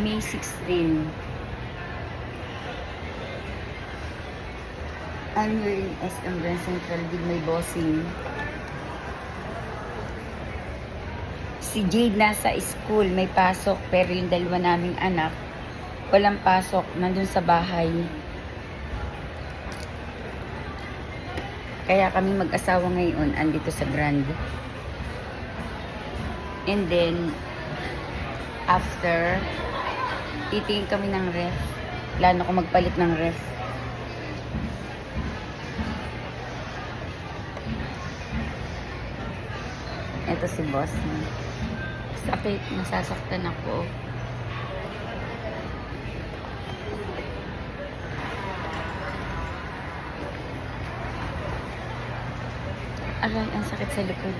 May 16. I'm here in SM Grand Central with my bossing. Si Jade nasa school, may pasok, pero yung dalawa naming anak, walang pasok, nandun sa bahay. Kaya kami mag-asawa ngayon, andito sa Grand. And then, after, titingin kami ng ref. Plano ko magpalit ng ref. Ito si boss. Sakit, nasasaktan ako. Aray, ang sakit sa likod.